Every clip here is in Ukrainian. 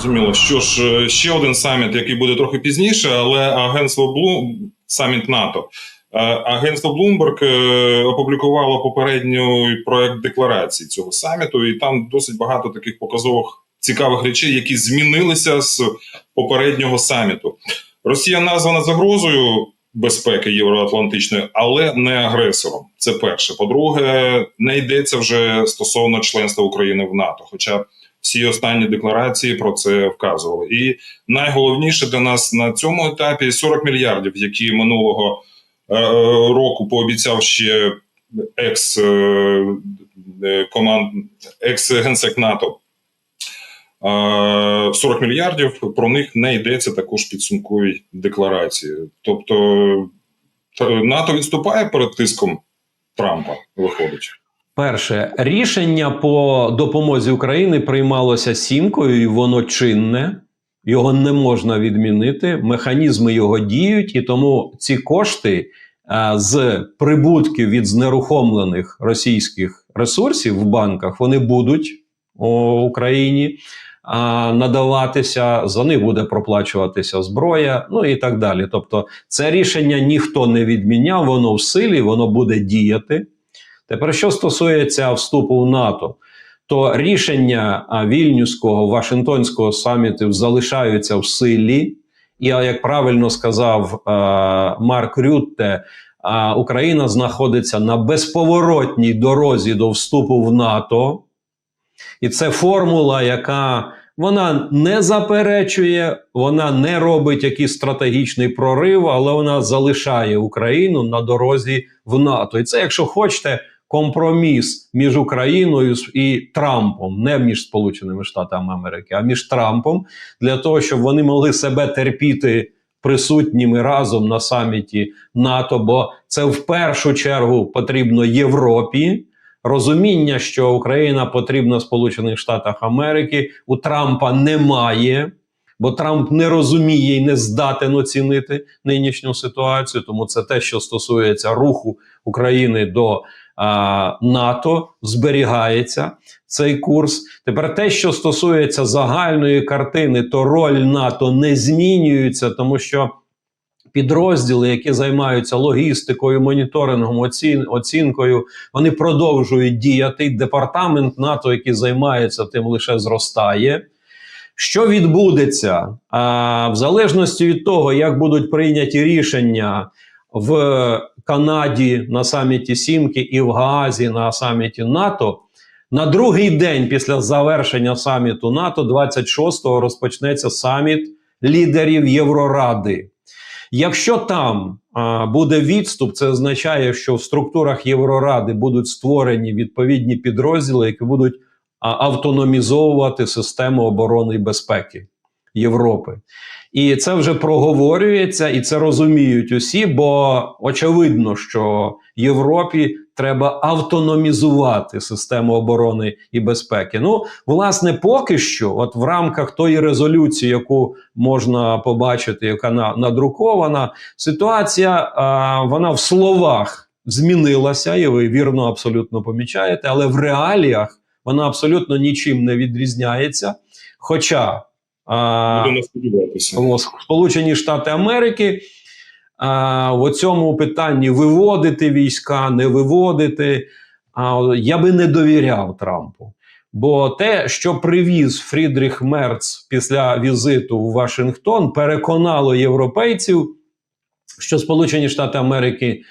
Зрозуміло. Що ж, е, ще один саміт, який буде трохи пізніше, але агентство Блум саміт НАТО. Е, Агентство Bloomberg е, опублікувало попередній проект декларації цього саміту, і там досить багато таких показових цікавих речей, які змінилися з попереднього саміту. Росія названа загрозою безпеки євроатлантичної, але не агресором. Це перше. По-друге, не йдеться вже стосовно членства України в НАТО. Хоча всі останні декларації про це вказували. І найголовніше для нас на цьому етапі 40 мільярдів, які минулого е, року пообіцяв ще екс е, е, команд, екс генсек НАТО. Е, 40 мільярдів про них не йдеться також підсумковій декларації. Тобто НАТО відступає перед тиском Трампа, виходить. Перше рішення по допомозі Україні приймалося сімкою, і воно чинне. Його не можна відмінити. Механізми його діють, і тому ці кошти а, з прибутків від знерухомлених російських ресурсів в банках вони будуть у Україні надаватися. За них буде проплачуватися зброя, ну і так далі. Тобто, це рішення ніхто не відміняв, воно в силі, воно буде діяти. Тепер, що стосується вступу в НАТО, то рішення Вільнюського Вашингтонського саміту залишаються в силі. І як правильно сказав а, Марк Рютте, а, Україна знаходиться на безповоротній дорозі до вступу в НАТО. І це формула, яка вона не заперечує, вона не робить якийсь стратегічний прорив, але вона залишає Україну на дорозі в НАТО. І це, якщо хочете, компроміс між Україною і Трампом, не між Сполученими Штатами Америки, а між Трампом, для того, щоб вони могли себе терпіти присутніми разом на саміті НАТО. Бо це в першу чергу потрібно Європі. Розуміння, що Україна потрібна Сполучених Штатах Америки, у Трампа немає, бо Трамп не розуміє і не здатен оцінити нинішню ситуацію. Тому це те, що стосується руху України до НАТО, зберігається цей курс. Тепер те, що стосується загальної картини, то роль НАТО не змінюється, тому що підрозділи, які займаються логістикою, моніторингом, оцін, оцінкою, вони продовжують діяти. Департамент НАТО, який займається тим, лише зростає. Що відбудеться а, в залежності від того, як будуть прийняті рішення в Канаді на саміті Сімки і в Гаазі на саміті НАТО, на другий день після завершення саміту НАТО, 26-го, розпочнеться саміт лідерів Євроради. Якщо там а, буде відступ, це означає, що в структурах Євроради будуть створені відповідні підрозділи, які будуть а, автономізовувати систему оборони і безпеки Європи. І це вже проговорюється, і це розуміють усі, бо очевидно, що Європі треба автономізувати систему оборони і безпеки. Ну, власне, поки що, от в рамках тої резолюції, яку можна побачити, яка надрукована, ситуація а, вона в словах змінилася, і ви вірно абсолютно помічаєте, але в реаліях вона абсолютно нічим не відрізняється. Хоча Будемо сподіватися. Сполучені Штати Америки а, в цьому питанні виводити війська, не виводити. А, я би не довіряв Трампу. Бо те, що привіз Фрідріх Мерц після візиту в Вашингтон, переконало європейців, що Сполучені Штати Америки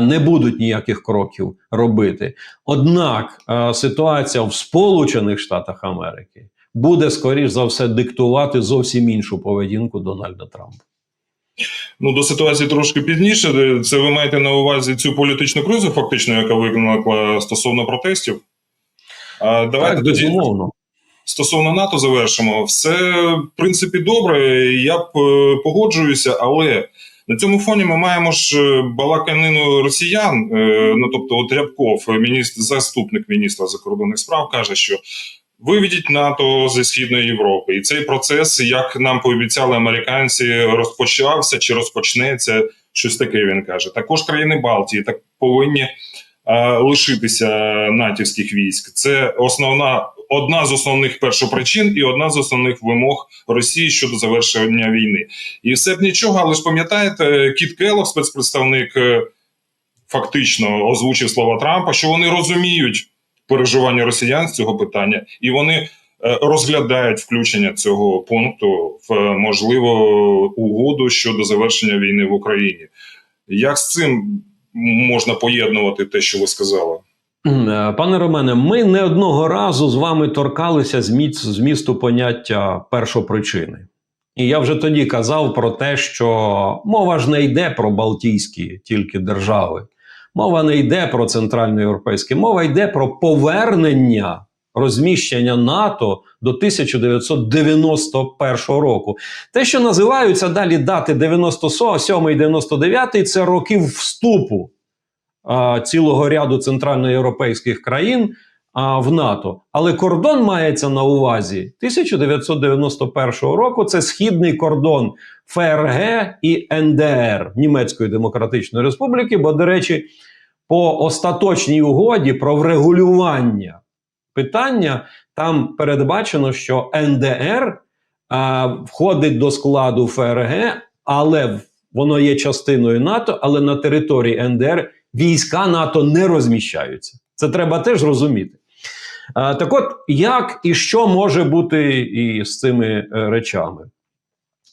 не будуть ніяких кроків робити. Однак ситуація в Сполучених Штатах Америки буде, скоріш за все, диктувати зовсім іншу поведінку Дональда Трампа. Ну, до ситуації трошки пізніше. Це ви маєте на увазі цю політичну кризу, фактично, яка виникла стосовно протестів. А давайте так, тоді безумовно. стосовно НАТО завершимо. Все, в принципі, добре. Я б е, погоджуюся, але на цьому фоні ми маємо ж е, балаканину росіян. Е, ну тобто, от Рябков, міністр, заступник міністра закордонних справ, каже, що виведіть НАТО зі східної Європи, і цей процес, як нам пообіцяли американці, розпочався чи розпочнеться. Щось таке він каже. Також країни Балтії так повинні е, лишитися натівських військ. Це основна одна з основних першопричин і одна з основних вимог Росії щодо завершення війни. І все б нічого, але ж пам'ятаєте, Кіт Келлог, спецпредставник, е, фактично озвучив слова Трампа, що вони розуміють переживання росіян з цього питання, і вони е, розглядають включення цього пункту в е, можливо угоду щодо завершення війни в Україні. Як з цим можна поєднувати те, що ви сказали? Е, Пане Романе, ми не одного разу з вами торкалися зміст, змісту поняття першопричини. І я вже тоді казав про те, що мова ж не йде про Балтійські тільки держави, мова не йде про центральноєвропейські, мова йде про повернення розміщення НАТО до 1991 року. Те, що називаються далі дати 97 і 99, це років вступу а, цілого ряду центральноєвропейських країн а, в НАТО. Але кордон мається на увазі 1991 року. Це східний кордон ФРГ і НДР Німецької Демократичної Республіки. Бо, до речі, по остаточній угоді про врегулювання питання там передбачено, що НДР а, входить до складу ФРГ, але воно є частиною НАТО, але на території НДР війська НАТО не розміщаються. Це треба теж розуміти. А, так от, як і що може бути і з цими е, речами?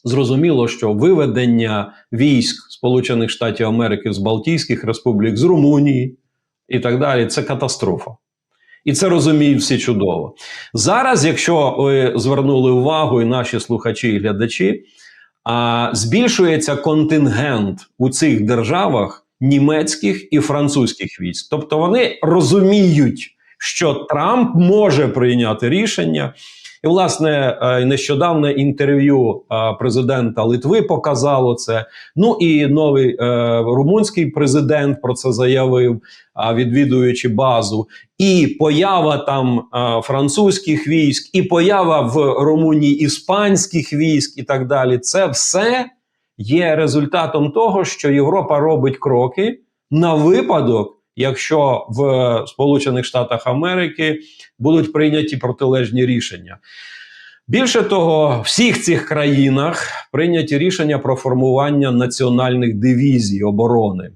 Зрозуміло, що виведення військ Сполучених Штатів Америки з Балтійських республік, з Румунії і так далі це катастрофа. І це розуміють всі чудово. Зараз, якщо ви звернули увагу, і наші слухачі і глядачі, збільшується контингент у цих державах німецьких і французьких військ. Тобто вони розуміють, що Трамп може прийняти рішення. І, власне, е, нещодавне інтерв'ю е, президента Литви показало це. Ну і новий е, румунський президент про це заявив, відвідуючи базу. І поява там французьких військ, і поява в Румунії іспанських військ, і так далі. Це все є результатом того, що Європа робить кроки на випадок, якщо в Сполучених Штатах Америки будуть прийняті протилежні рішення. Більше того, в всіх цих країнах прийняті рішення про формування національних дивізій оборони.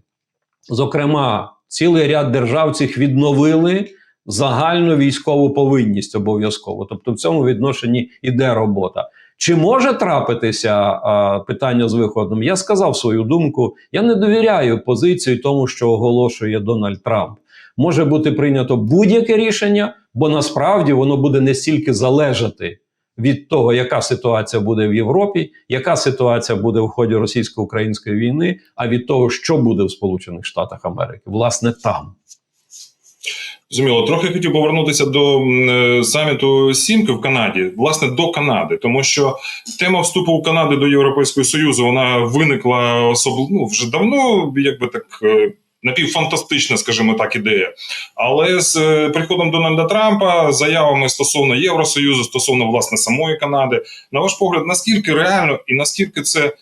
Зокрема, цілий ряд держав цих відновили загальну військову повинність обов'язково. Тобто, в цьому відношенні іде робота. Чи може трапитися а, питання з виходом? Я сказав свою думку. Я не довіряю позиції тому, що оголошує Дональд Трамп. Може бути прийнято будь-яке рішення, бо насправді воно буде не стільки залежати від того, яка ситуація буде в Європі, яка ситуація буде в ході російсько-української війни, а від того, що буде в Сполучених Штатах Америки, власне, там. Зрозуміло, трохи хотів повернутися до е, саміту Сімки в Канаді, власне, до Канади, тому що тема вступу Канади до Європейського Союзу вона виникла особливо ну, вже давно, якби так е, напівфантастична, скажімо так, ідея. Але з е, приходом Дональда Трампа, заявами стосовно Євросоюзу, стосовно власне самої Канади, на ваш погляд, наскільки реально і наскільки це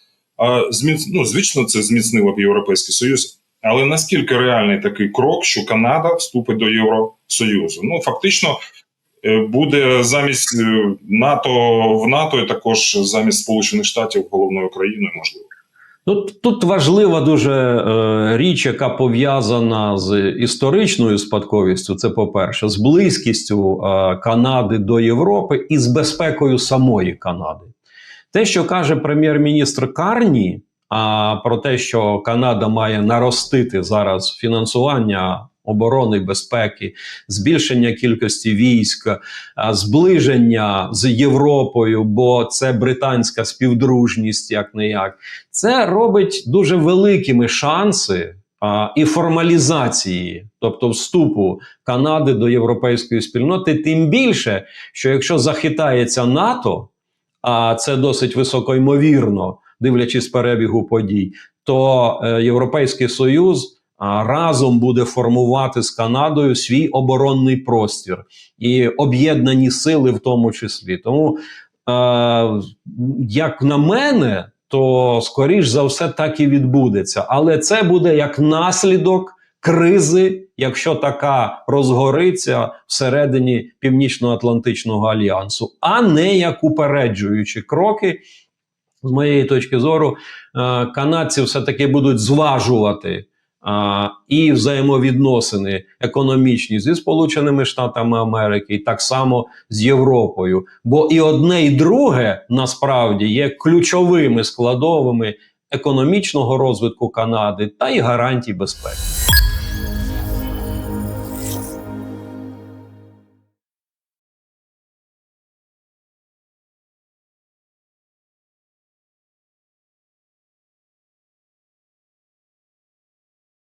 ну, звично, це зміцнило б Європейський Союз. Але наскільки реальний такий крок, що Канада вступить до Євросоюзу? Ну фактично е, буде замість е, НАТО в НАТО, і також замість Сполучених Штатів головною країною, можливо. Ну, тут важлива дуже е, річ, яка пов'язана з історичною спадковістю. Це по-перше, з близькістю е, Канади до Європи і з безпекою самої Канади. Те, що каже прем'єр-міністр Карні, а про те, що Канада має наростити зараз фінансування оборони безпеки, збільшення кількості військ, зближення з Європою, бо це британська співдружність, як не як, це робить дуже великими шанси. І формалізації, тобто вступу Канади до європейської спільноти, тим більше, що якщо захитається НАТО, а це досить високо ймовірно, дивлячись перебігу подій, то е, Європейський Союз разом буде формувати з Канадою свій оборонний простір і об'єднані сили, в тому числі. Тому, е, як на мене, то скоріш за все так і відбудеться. Але це буде як наслідок кризи, якщо така розгориться всередині Північно-Атлантичного альянсу, а не як упереджуючі кроки. З моєї точки зору, е, канадці все-таки будуть зважувати і взаємовідносини економічні зі Сполученими Штатами Америки, і так само з Європою. Бо і одне, і друге насправді є ключовими складовими економічного розвитку Канади та й гарантій безпеки.